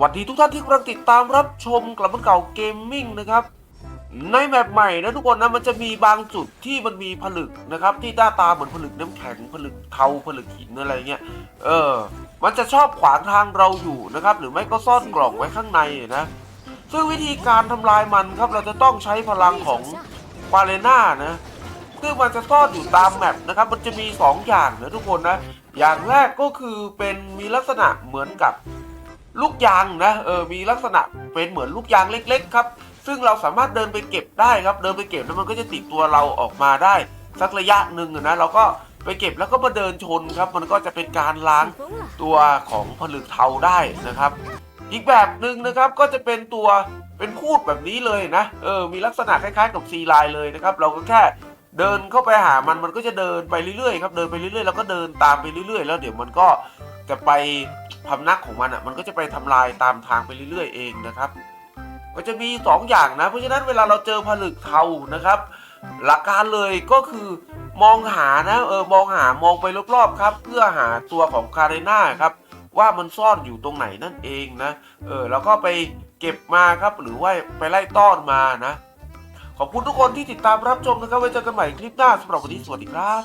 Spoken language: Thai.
วัสดีทุกท่านที่กำลังติดตามรับชมกลับมาเก่าเกมมิ่งนะครับ ในแมปใหม่นะทุกคนนะมันจะมีบางจุดที่มันมีผลึกนะครับ ที่หน้าตาเหมือนผลึกน้ำแข็งผลึกเทาผลึกหินอะไรเงี้ยเออ มันจะชอบขวางทางเราอยู่นะครับ หรือไม่ก็ซ่อนกล่องไว้ข้างในนะ ซึ่งวิธีการทำลายมันครับเราจะต้องใช้พลังของฟาเรน่านะซึ่งมันจะซ่อนอยู่ตามแมปนะครับ มันจะมี 2 อย่างนะทุกคนนะ อย่างแรกก็คือเป็นมีลักษณะเหมือนกับ ลูกยางนะเออมีลักษณะเป็นเหมือนลูกยางเล็ก ๆ ครับ ซึ่งเราสามารถเดินไปเก็บได้ครับ เดินไปเก็บแล้วมันก็จะติดตัวเราออกมาได้ สักระยะหนึ่งนะเราก็ไปเก็บแล้วก็มาเดินชนครับ มันก็จะเป็นการล้าง！ตัวของผลึกเทาได้นะครับ อีกแบบหนึ่งนะครับก็จะเป็นตัวเป็นพูดแบบนี้เลยนะเออมีลักษณะคล้ายๆ กับซีไลน์เลยนะครับ เราก็แค่เดินเข้าไปหามันมันก็จะเดินไปเรื่อยๆครับเดินไปเรื่อยๆแล้วก็เดินตามไปเรื่อยๆ แล้วเดี๋ยวมันก็จะไป พำนักของมันอะมันก็จะไปทำลายตามทางไปเรื่อยๆเองนะครับ ก็จะมี2ออย่างนะ เพราะฉะนั้นเวลาเราเจอผลึกเทานะครับ หลักการเลยก็คือมองหานะเออมองหามองไปรอบๆครับ เพื่อหาตัวของคาเรน่าครับว่ามันซ่อนอยู่ตรงไหนนั่นเองนะเออแล้วก็ไปเก็บมาครับหรือว่าไปไล่ต้อนมานะ ขอบคุณทุกคนที่ติดตามรับชมนะครับไว้เจอกันใหม่คลิปหน้าสำหรับวันนี้สวัสดีครับ